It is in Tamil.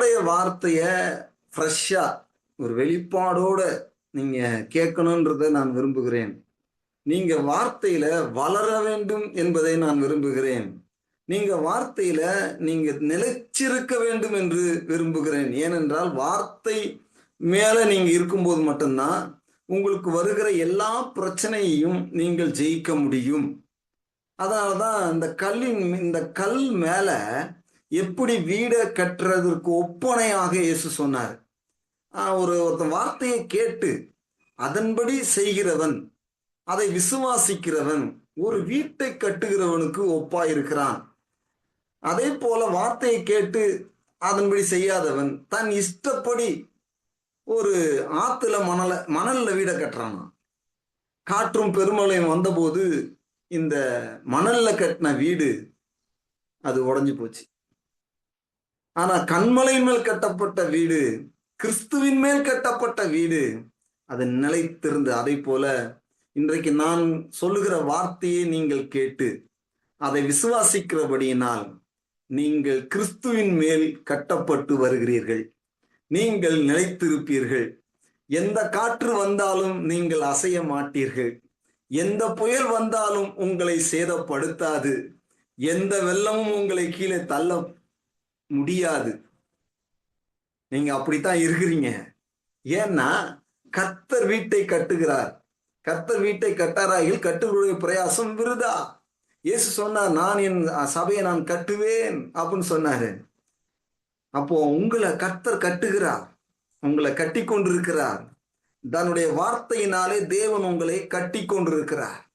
தேவனுடைய வார்த்தைய ஃப்ரெஷ்ஷா ஒரு வெளிப்பாடோட நீங்க கேட்கணுன்றதை நான் விரும்புகிறேன். நீங்க வார்த்தையில வளர வேண்டும் என்பதை நான் விரும்புகிறேன். நீங்க வார்த்தையில நீங்க நிலைச்சிருக்க வேண்டும் என்று விரும்புகிறேன். ஏனென்றால் வார்த்தை மேல நீங்க இருக்கும்போது மட்டும்தான் உங்களுக்கு வருகிற எல்லா பிரச்சனையையும் நீங்கள் ஜெயிக்க முடியும். அதனாலதான் இந்த கல்லின் இந்த கல் மேல எப்படி வீடை கட்டுறதற்கு ஒப்பனையாக இயேசு சொன்னார். ஒரு ஒருத்தன் வார்த்தையை கேட்டு அதன்படி செய்கிறவன் அதை விசுவாசிக்கிறவன் ஒரு வீட்டை கட்டுகிறவனுக்கு ஒப்பாயிருக்கிறான். அதே போல வார்த்தையை கேட்டு அதன்படி செய்யாதவன் தன் இஷ்டப்படி ஒரு ஆத்துல மணல மணல்ல வீடை கட்டுறானா காற்றும் பெருமழையும் வந்தபோது இந்த மணல்ல கட்டின வீடு அது உடஞ்சி போச்சு. ஆனா கண்மலையின் மேல் கட்டப்பட்ட வீடு கிறிஸ்துவின் மேல் கட்டப்பட்ட வீடு அது நிலைத்திருந்து அதை போல இன்றைக்கு நான் சொல்லுகிற வார்த்தையை நீங்கள் கேட்டு அதை விசுவாசிக்கிறபடியினால் நீங்கள் கிறிஸ்துவின் மேல் கட்டப்பட்டு வருகிறீர்கள். நீங்கள் நிலைத்திருப்பீர்கள். எந்த காற்று வந்தாலும் நீங்கள் அசைய மாட்டீர்கள். எந்த புயல் வந்தாலும் உங்களை சேதப்படுத்தாது. எந்த வெள்ளமும் உங்களை கீழே தள்ள முடியாது. நீங்க அப்படித்தான் இருக்கிறீங்க. ஏன்னா கத்தர் வீட்டை கட்டுகிறார். கத்தர் வீட்டை கட்டாராயில் கட்டுகளுடைய பிரயாசம் விருதா? இயேசு சொன்னார் நான் என் சபையை நான் கட்டுவேன் அப்படின்னு சொன்னாரு. அப்போ உங்களை கத்தர் கட்டுகிறார். உங்களை கட்டி கொண்டிருக்கிறார் தன்னுடைய வார்த்தையினாலே தேவன் உங்களை கட்டி கொண்டிருக்கிறார்